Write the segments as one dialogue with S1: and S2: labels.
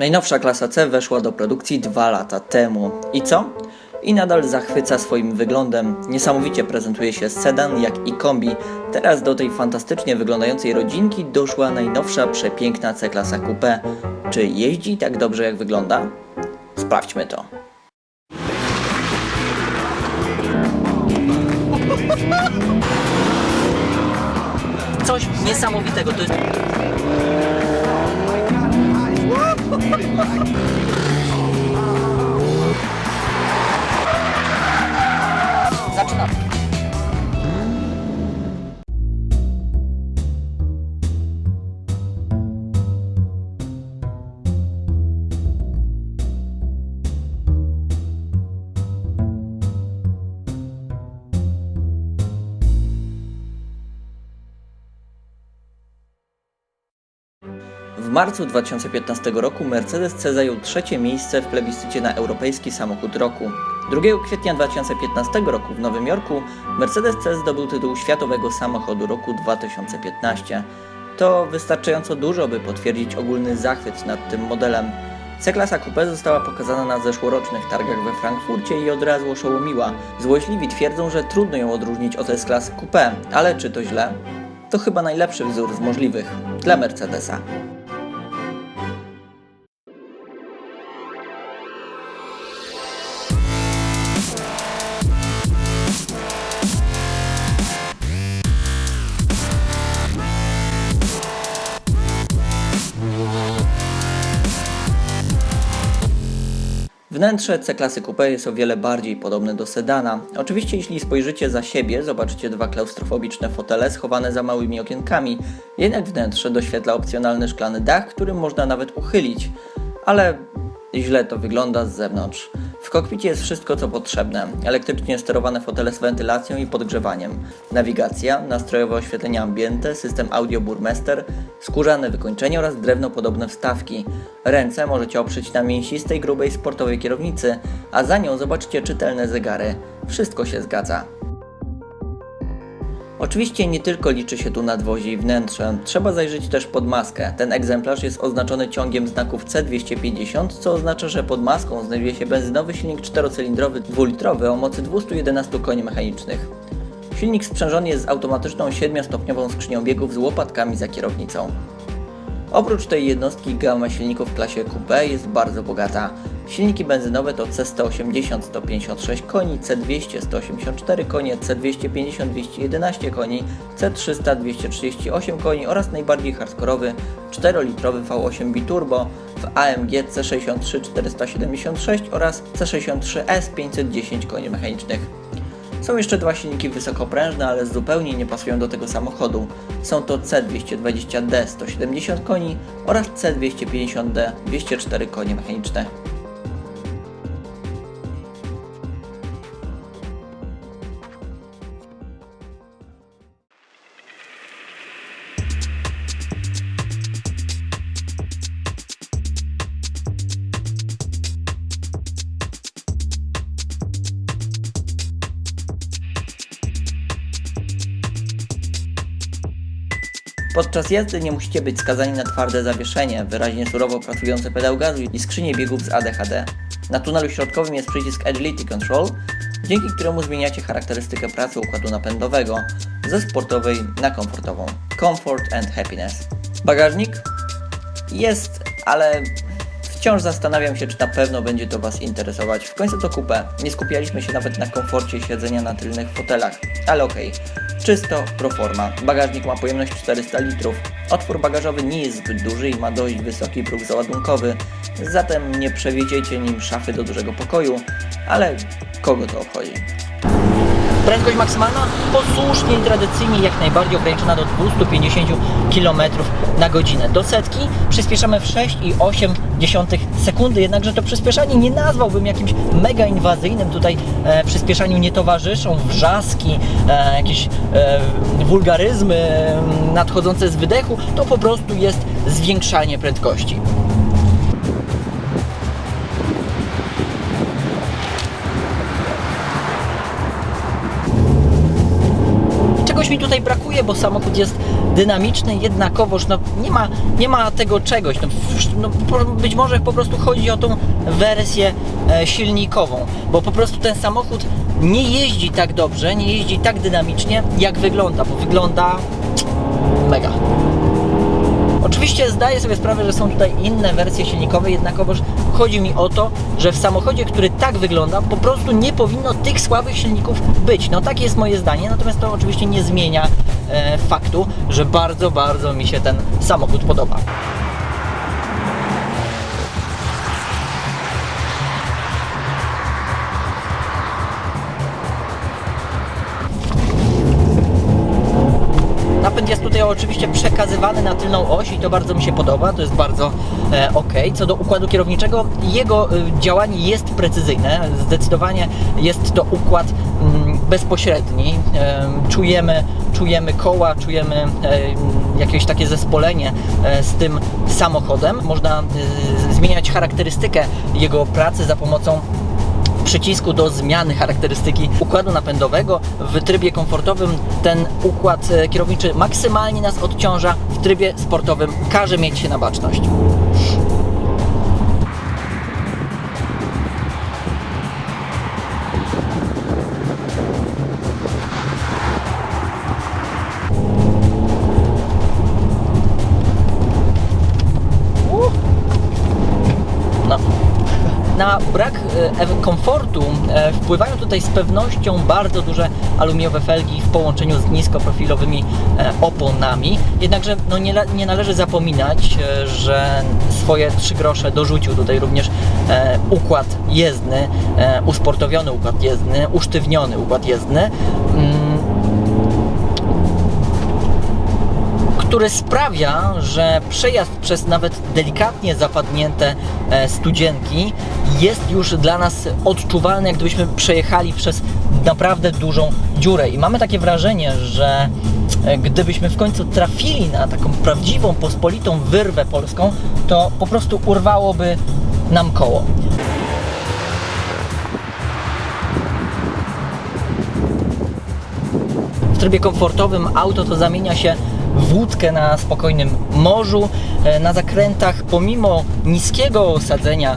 S1: Najnowsza klasa C weszła do produkcji dwa lata temu. I co? I nadal zachwyca swoim wyglądem. Niesamowicie prezentuje się sedan, jak i kombi. Teraz do tej fantastycznie wyglądającej rodzinki doszła najnowsza przepiękna C-klasa Coupe. Czy jeździ tak dobrze jak wygląda? Sprawdźmy to. Coś niesamowitego, to jest Thank you. Marcu 2015 roku Mercedes C zajął trzecie miejsce w plebiscycie na Europejski Samochód Roku. 2 kwietnia 2015 roku w Nowym Jorku Mercedes C zdobył tytuł Światowego Samochodu Roku 2015. To wystarczająco dużo, by potwierdzić ogólny zachwyt nad tym modelem. C-klasa Coupe została pokazana na zeszłorocznych targach we Frankfurcie i od razu oszołomiła. Złośliwi twierdzą, że trudno ją odróżnić od S-klasy Coupe, ale czy to źle? To chyba najlepszy wzór z możliwych dla Mercedesa. Wnętrze C-klasy Coupe jest o wiele bardziej podobne do sedana. Oczywiście jeśli spojrzycie za siebie, zobaczycie dwa klaustrofobiczne fotele schowane za małymi okienkami, jednak wnętrze doświetla opcjonalny szklany dach, którym można nawet uchylić. Ale źle to wygląda z zewnątrz. W kokpicie jest wszystko co potrzebne. Elektrycznie sterowane fotele z wentylacją i podgrzewaniem. Nawigacja, nastrojowe oświetlenie ambiente, system audio Burmester, skórzane wykończenie oraz drewnopodobne wstawki. Ręce możecie oprzeć na mięsistej, grubej, sportowej kierownicy, a za nią zobaczycie czytelne zegary. Wszystko się zgadza. Oczywiście nie tylko liczy się tu nadwozie i wnętrze, trzeba zajrzeć też pod maskę. Ten egzemplarz jest oznaczony ciągiem znaków C250, co oznacza, że pod maską znajduje się benzynowy silnik czterocylindrowy dwulitrowy o mocy 211 koni mechanicznych. Silnik sprzężony jest z automatyczną 7-stopniową skrzynią biegów z łopatkami za kierownicą. Oprócz tej jednostki gama silników w klasie Coupe jest bardzo bogata. Silniki benzynowe to C180 156 koni, C200 184 konie, C250 211 koni, C300 238 koni oraz najbardziej hardkorowy 4-litrowy V8 biturbo w AMG C63 476 oraz C63S 510 koni mechanicznych. Są jeszcze dwa silniki wysokoprężne, ale zupełnie nie pasują do tego samochodu. Są to C220D 170 koni oraz C250D 204 konie mechaniczne. Podczas jazdy nie musicie być skazani na twarde zawieszenie, wyraźnie surowo pracujące pedał gazu i skrzynię biegów z ADHD. Na tunelu środkowym jest przycisk Agility Control, dzięki któremu zmieniacie charakterystykę pracy układu napędowego ze sportowej na komfortową. Comfort and Happiness. Bagażnik jest, ale wciąż zastanawiam się, czy na pewno będzie to Was interesować. W końcu to kupę. Nie skupialiśmy się nawet na komforcie siedzenia na tylnych fotelach, ale okej. Czysto pro forma. Bagażnik ma pojemność 400 litrów. Otwór bagażowy nie jest zbyt duży i ma dość wysoki próg załadunkowy, zatem nie przewiedziecie nim szafy do dużego pokoju, ale kogo to obchodzi? Prędkość maksymalna posłusznie i tradycyjnie jak najbardziej ograniczona do 250 km na godzinę. Do setki przyspieszamy w 6,8 sekundy, jednakże to przyspieszanie nie nazwałbym jakimś mega inwazyjnym. Tutaj e, przyspieszaniu nie towarzyszą wrzaski, e, jakieś e, wulgaryzmy e, nadchodzące z wydechu. To po prostu jest zwiększanie prędkości.
S2: Mi tutaj brakuje, bo samochód jest dynamiczny, jednakowoż no, nie, ma, nie ma tego czegoś. No, no, być może po prostu chodzi o tą wersję e, silnikową, bo po prostu ten samochód nie jeździ tak dobrze, nie jeździ tak dynamicznie, jak wygląda, bo wygląda mega. Oczywiście zdaję sobie sprawę, że są tutaj inne wersje silnikowe, jednakowoż chodzi mi o to, że w samochodzie, który tak wygląda, po prostu nie powinno tych słabych silników być. No takie jest moje zdanie, natomiast to oczywiście nie zmienia e, faktu, że bardzo, bardzo mi się ten samochód podoba. Napęd jest tutaj oczywiście przekazywany na tylną oś i to bardzo mi się podoba, to jest bardzo e, ok. Co do układu kierowniczego, jego e, działanie jest precyzyjne, zdecydowanie jest to układ mm, bezpośredni. E, czujemy, czujemy koła, czujemy e, jakieś takie zespolenie e, z tym samochodem. Można e, zmieniać charakterystykę jego pracy za pomocą przycisku do zmiany charakterystyki układu napędowego. W trybie komfortowym ten układ e, kierowniczy maksymalnie nas odciąża, w trybie sportowym każe mieć się na baczność. Na brak e, komfortu e, wpływają tutaj z pewnością bardzo duże aluminiowe felgi w połączeniu z niskoprofilowymi e, oponami. Jednakże no, nie, nie należy zapominać, że swoje trzy grosze dorzucił tutaj również układ jezdny, usportowiony układ jezdny, usztywniony układ jezdny. Mm, który sprawia, że przejazd przez nawet delikatnie zapadnięte studzienki jest już dla nas odczuwalny, jak gdybyśmy przejechali przez naprawdę dużą dziurę. I mamy takie wrażenie, że e, gdybyśmy w końcu trafili na taką prawdziwą, pospolitą wyrwę polską, to po prostu urwałoby nam koło. W trybie komfortowym auto to zamienia się w łódkę na spokojnym morzu. E, Na zakrętach, pomimo niskiego osadzenia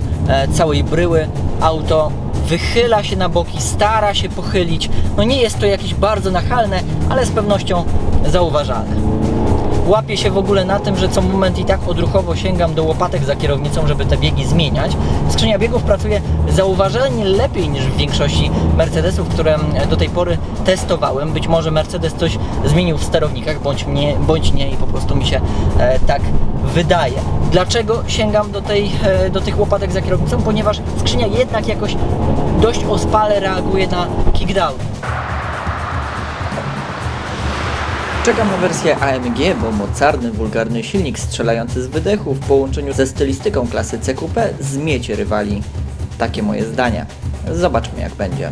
S2: całej bryły, auto wychyla się na boki, stara się pochylić. No nie jest to jakieś bardzo nachalne, ale z pewnością zauważalne. Łapię się w ogóle na tym, że co moment i tak odruchowo sięgam do łopatek za kierownicą, żeby te biegi zmieniać. Skrzynia biegów pracuje zauważalnie lepiej niż w większości Mercedesów, które do tej pory testowałem. Być może Mercedes coś zmienił w sterownikach, bądź nie, bądź nie i po prostu mi się e, tak wydaje. Dlaczego sięgam do, tej, e, do tych łopatek za kierownicą? Ponieważ skrzynia jednak jakoś dość ospale reaguje na kickdown.
S1: Czekam na wersję AMG, bo mocarny, wulgarny silnik strzelający z wydechu w połączeniu ze stylistyką klasy CQP zmiecie rywali. Takie moje zdanie. Zobaczmy jak będzie.